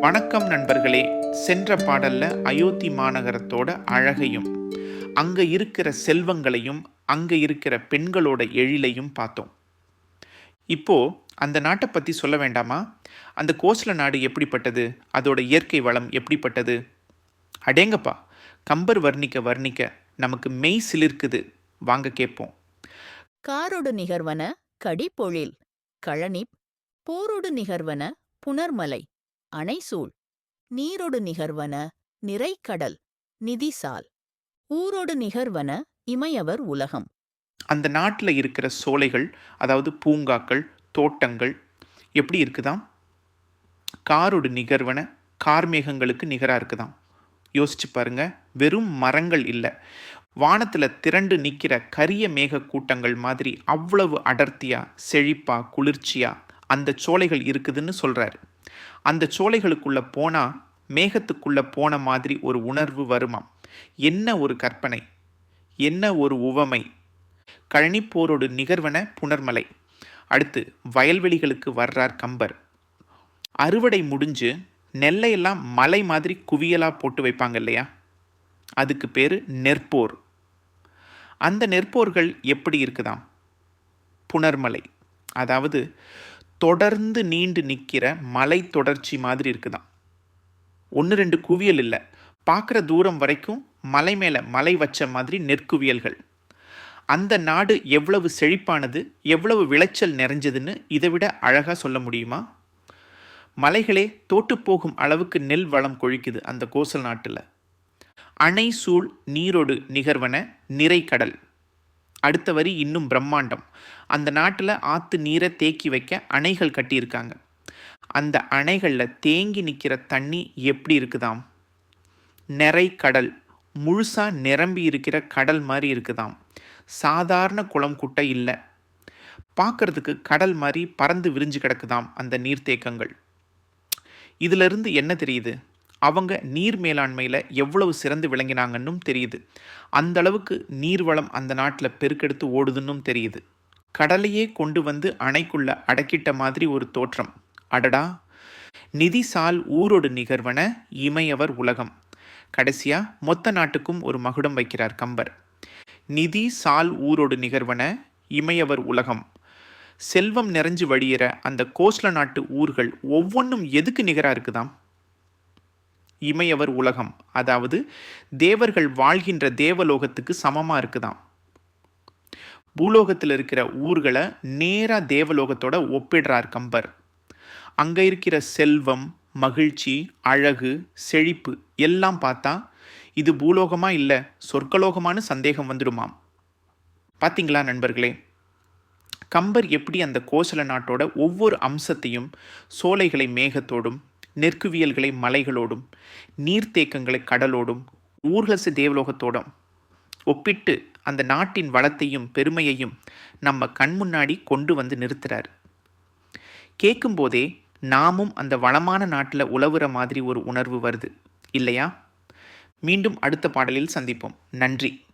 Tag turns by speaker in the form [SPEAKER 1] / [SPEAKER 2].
[SPEAKER 1] வணக்கம் நண்பர்களே. சென்ற பாடல்ல அயோத்தி மாநகரத்தோட அழகையும் அங்க இருக்கிற செல்வங்களையும் அங்க இருக்கிற பெண்களோட எழிலையும் பார்த்தோம். இப்போ அந்த நாட்டை பத்தி சொல்ல வேண்டாமா? அந்த கோசல நாடு எப்படிப்பட்டது? அதோட இயற்கை வளம் எப்படிப்பட்டது? அடேங்கப்பா கம்பர் வர்ணிக்க வர்ணிக்க நமக்கு மெய் சிலிர்க்குது. வாங்க கேட்போம்.
[SPEAKER 2] காரோடு நிகர்வன கடிப்பொழில் கழனிப் போரொடு நிகர்வன புனர்மலை. அணைசூழ் நீரொடு நிகர்வன நிறைக்கடல் நிதிசால் ஊரொடு நிகர்வன இமையவர் உலகம்.
[SPEAKER 1] அந்த நாட்டில் இருக்கிற சோலைகள் அதாவது பூங்காக்கள் தோட்டங்கள் எப்படி இருக்குதாம்? காரோடு நிகர்வன கார்மேகங்களுக்கு நிகராக இருக்குதாம்? யோசிச்சு பாருங்க வெறும் மரங்கள் இல்லை. வானத்தில் திரண்டு நிற்கிற கரிய மேக கூட்டங்கள் மாதிரி அவ்வளவு அடர்த்தியா செழிப்பா குளிர்ச்சியா அந்த சோலைகள் இருக்குதுன்னு சொல்கிறாரு அந்த சோலைகளுக்குள்ள போனா மேகத்துக்குள்ள போன மாதிரி ஒரு உணர்வு வருமாம். என்ன ஒரு கற்பனை? என்ன ஒரு உவமை? கழனிப்போரோடு நிகர்வன புனர்மலை. அடுத்து வயல்வெளிகளுக்கு வர்றார் கம்பர். அறுவடை முடிஞ்சு நெல்லையெல்லாம் மலை மாதிரி குவியலாக போட்டு வைப்பாங்க இல்லையா? அதுக்கு பேர் நெற்போர். அந்த நெற்போர்கள் எப்படி இருக்குதாம்? புனர்மலை. அதாவது தொடர்ந்து நீண்டு நிற்கிற மலை தொடர்ச்சி மாதிரி இருக்குதான். ஒன்று ரெண்டு குவியல் இல்லை. பார்க்குற தூரம் வரைக்கும் மலை மேலே மலை வச்ச மாதிரி நெற்குவியல்கள். அந்த நாடு எவ்வளவு செழிப்பானது எவ்வளவு விளைச்சல் நிறைஞ்சதுன்னு இதை விட அழகாக சொல்ல முடியுமா? மலைகளே தோட்டுப்போகும் அளவுக்கு நெல் வளம் கொழிக்குது அந்த கோசல் நாட்டில். அணை சூழ் நீரோடு நிகர்வன நிறைக்கடல் அடுத்த வரி இன்னும் பிரம்மாண்டம். அந்த நாட்டில் ஆற்று நீரை தேக்கி வைக்க அணைகள் கட்டியிருக்காங்க. அந்த அணைகளில் தேங்கி நிற்கிற தண்ணி எப்படி இருக்குதாம்? நிறை கடல் முழுசாக நிரம்பி இருக்கிற கடல் மாதிரி இருக்குதாம். சாதாரண குளம் குட்டை இல்லை. பார்க்கறதுக்கு கடல் மாதிரி பறந்து விரிஞ்சு கிடக்குதாம் அந்த நீர்த்தேக்கங்கள். இதிலிருந்து என்ன தெரியுது? அவங்க நீர் மேலாண்மையில் எவ்வளவு சிறந்து விளங்கினாங்கன்னும் தெரியுது. அந்த அளவுக்கு நீர்வளம் அந்த நாட்டில் பெருக்கெடுத்து ஓடுதுன்னும் தெரியுது. கடலையே கொண்டு வந்து அணைக்குள்ள அடக்கிட்ட மாதிரி ஒரு தோற்றம். அடடா! நிதி சால் ஊரோடு நிகர்வன இமையவர் உலகம். கடைசியாக மொத்த நாட்டுக்கும் ஒரு மகுடம் வைக்கிறார் கம்பர். நிதி சால் ஊரோடு நிகர்வன இமையவர் உலகம். செல்வம் நிறைஞ்சு வழியிற அந்த கோஸ்ல நாட்டு ஊர்கள் ஒவ்வொன்றும் எதுக்கு நிகராக இருக்குதாம்? இமையவர் உலகம். அதாவது தேவர்கள் வாழ்கின்ற தேவலோகத்துக்கு சமமாக இருக்குதாம். பூலோகத்தில் இருக்கிற ஊர்களை நேராக தேவலோகத்தோட ஒப்பிடுறார் கம்பர். அங்கே இருக்கிற செல்வம் மகிழ்ச்சி அழகு செழிப்பு எல்லாம் பார்த்தா இது பூலோகமாக இல்லை சொர்க்கலோகமானு சந்தேகம் வந்துடுமாம். பார்த்தீங்களா நண்பர்களே? கம்பர் எப்படி அந்த கோசல நாட்டோட ஒவ்வொரு அம்சத்தையும் சோலைகளை மேகத்தோடும் நெற்குவியல்களை மலைகளோடும் நீர்த்தேக்கங்களை கடலோடும் ஊர்கசு தேவலோகத்தோடும் ஒப்பிட்டு அந்த நாட்டின் வளத்தையும் பெருமையையும் நம்ம கண் முன்னாடி கொண்டு வந்து நிறுத்துறார். கேட்கும்போதே நாமும் அந்த வளமான நாட்டில் உழவுற மாதிரி ஒரு உணர்வு வருது. இல்லையா? மீண்டும் அடுத்த பாடலில் சந்திப்போம். நன்றி.